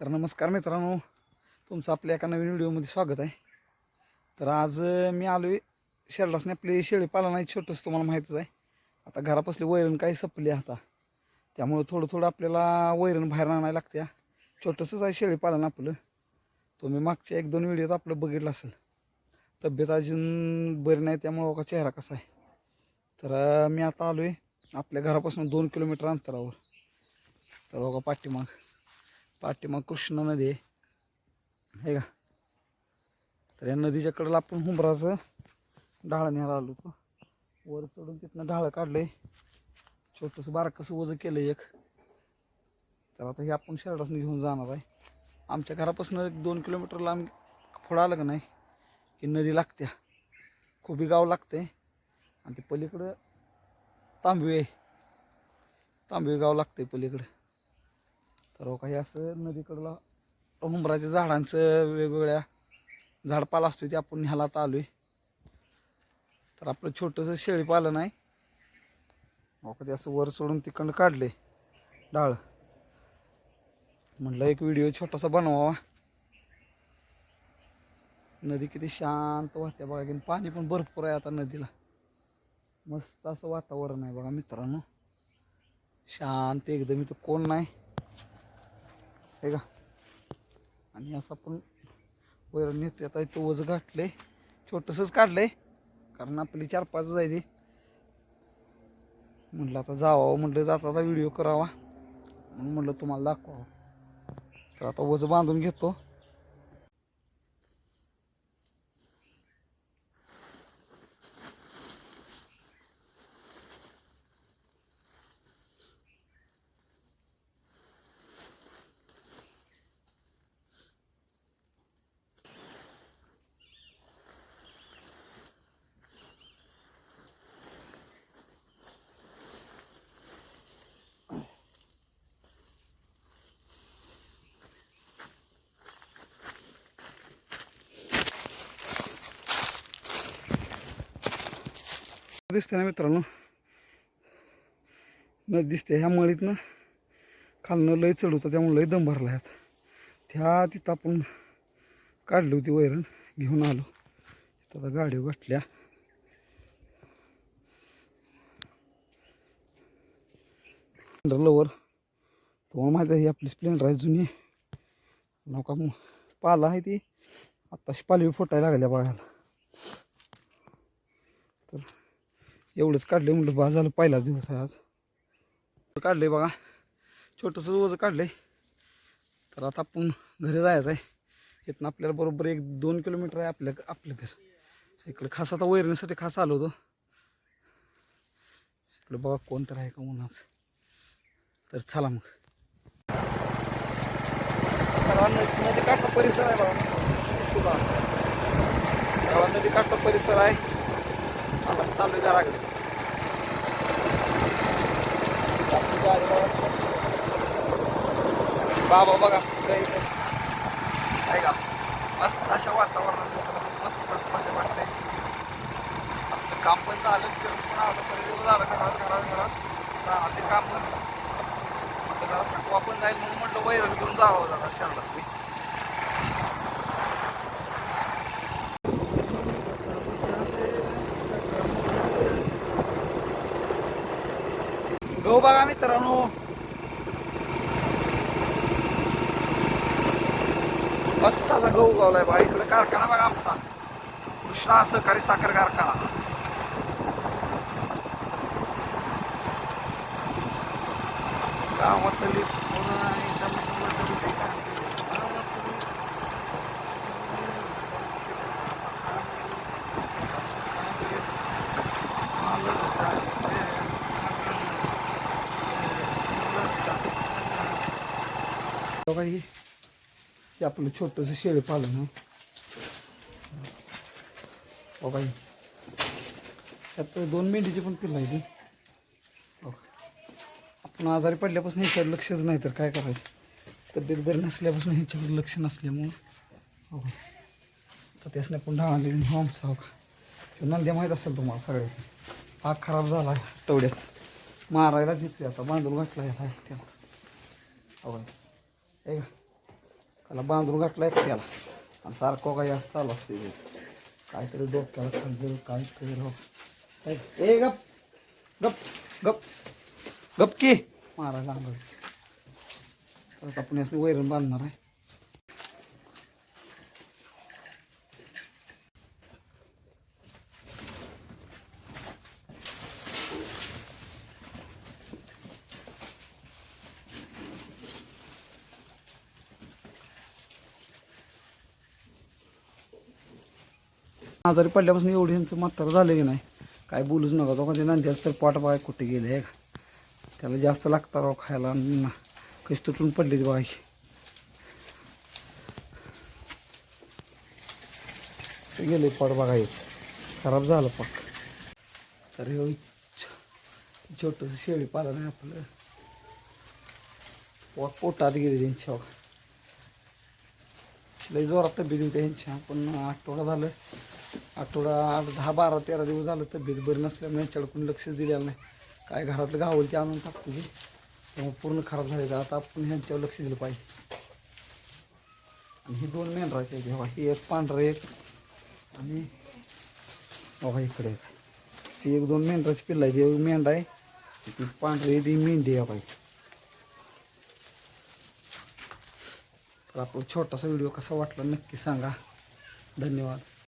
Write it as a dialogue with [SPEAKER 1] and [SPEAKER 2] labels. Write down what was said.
[SPEAKER 1] तर नमस्कार मित्रांनो तुमचं आपल्या एका नवीन व्हिडिओमध्ये स्वागत आहे. तर आज मी आलो आहे शेरडासने आपली शेळी पालन आहे छोटंसं तुम्हाला माहीतच आहे. आता घरापासली वैरण काही सपले आता. त्यामुळं थोडं थोडं आपल्याला वैरण बाहेर आणायला लागते. छोटंसंच आहे शेळी पालन आपलं. तुम्ही मागच्या एक दोन व्हिडिओत आपलं बघितलं असेल. तब्येत अजून बरी नाही त्यामुळं का चेहरा कसा आहे. तर मी आता आलो आहे आपल्या घरापासून दोन किलोमीटर अंतरावर. तर बघा पाठीमाग. पाठीमाग कृष्णा नदी आहे. हे का? तर या नदीच्या कडेला आपण हुंबराचं ढाळ न्यायला आलो होतो. वर चढून तिथनं ढाळ काढलंय. छोटंसं बारकंसं ओझं केलं एक. तर आता हे आपण शहरातून घेऊन जाणार आहे. आमच्या घरापासून एक दोन किलोमीटर लांब फोड आलं का नाही की नदी लागत्या. खुबी गाव लागते आणि ते पलीकडं तांबवे तांबवे गाव लागते पलीकडं. तर हो, काही असं नदीकडला उंबराच्या झाडांचं वेगवेगळ्या झाडपाला असतो ते आपण ह्याला आता आलो आहे तर आपलं छोटंसं शेळीपालन आहे. हो, कधी असं वर सोडून तिकडं काढले डाळ. म्हटलं एक व्हिडिओ छोटासा बनवावा. नदी किती शांत वाहते बघा की पाणी पण भरपूर आहे आता नदीला. मस्त असं वातावरण आहे बघा मित्रांनो. शांत एकदम इथं कोण नाही. हे का? आणि असं आपण वैरण नेते. आता इथं वज गाठले छोटंसंच काढलंय. कारण आपली चार पाच आहे ती. म्हटलं आता जावावं. म्हटलं जाता आता व्हिडिओ करावा. म्हणून म्हटलं तुम्हाला दाखवावं. तर आता वज बांधून घेतो. दिसते ना मित्रांनो? नदी दिसते ह्या मळीतनं खालनं लय चढ होतं त्यामुळे लय दम भरला यात त्या तिथं आपण काढली होती वैरण घेऊन आलो. तिथं आता गाडी गाठल्या लवर तुम्हाला माहिती आहे ही आपली स्प्लेंडर आहे जुनी. नौका मग पाला आहे ती. आत्ताशी पालवी फुटायला लागल्या बघायला. एवढंच काढले म्हटलं बा झालं पहिलाच दिवस आहे आज. काढले बघा छोटंसं वजं काढले तर आता आपण घरी जायचं आहे. इथनं आपल्याला बरोबर एक दोन किलोमीटर आहे आपल्या आपलं घर. इकडं खास आता वैरणीसाठी खास आलो होतो. इकडं बघा कोण तर आहे का उन्हाच. तर चला मग. नदी काठचा परिसर आहे बाबा बा नदी काठचा परिसर आहे. चला चालू घराकडे आपली गाडी बघा. बाबा बघा. इकडे का मस्त अशा वातावरणात मस्त मस्त भारी वाटतंय. आपलं काम पण झालं फिरून पण आलं तरी झालं घरात घरात घरात. राहणार ते काम पण म्हटलं जरा थकवा पण जाईल म्हणून म्हटलं वैरण घेऊन जावं जरा शहरातली गहू बघा मित्रांनो. मस्त गहू गावलाय बा. इकडे कारखाना बघा आमचा. कृष्णा सहकारी साखर कारखाना गावातली पूर्ण एकदम बघा हे. आपलं छोटंसं शेळी पालन बघा ही. त्यात दोन मेंढीची पण पिल्लं आहे ती आपण आजारी पडल्यापासून ह्याच्यावर लक्षच नाही तर काय करायचं? तब्येत बरी नसल्यापासून ह्याच्यावर लक्ष नसल्यामुळं. हो तर त्यासने आपण ढाळा देऊन हो आमचा हो का नंद्या माहीत असेल तुम्हाला सगळे पाक खराब झाला आहे आठवड्यात. मारायलाच येतोय आता. बांधून घातला याला. त्याला हो त्याला बांधून घातला एक त्याला. आणि सारखं काही असं चालू असते त्याचं. काहीतरी डोक्याला खंजर काहीतरी हो ए गप गप गप गप की. मारायला अंगल परत आपण वैरण बांधणार आहे. आजारी पडल्यापासून एवढी यांचं म्हातारं झालं की नाही काय बोलूच नका. तो कधी नंद्याच तर पाठ बाय कुठे गेले? आहे का त्याला जास्त लागतं राव खायला. ना कशी तुटून पडली ती बाई. ते गेले पाठ बघायच. खराब झालं पाठ तर हे छोटंसं शेळी पालन आहे आपलं. पोट पोटात गेली त्यांच्या लई जोरात तब्येत होती यांच्या पण आठवडा झालं. आठवडा आठ दहा बारा तेरा दिवस झालं तब्येत बरी नसल्यामुळे यांच्याकडे लक्षच दिलेलं नाही. काय घरातलं गावल ते आणून टाकतो त्यामुळे पूर्ण खराब झाले तर आता आपण ह्यांच्यावर लक्ष दिलं पाहिजे. आणि ही दोन मेन आहेत तेव्हा ही एक पांढरं एक आणि बघा इकडे एक. ही एक दोन मेंढराची पिल्ला आहे ती मेंढा आहे. ती पांढरी ती मेंढी आहे पाहिजे तर आपला छोटासा व्हिडिओ कसा वाटला नक्की सांगा. धन्यवाद.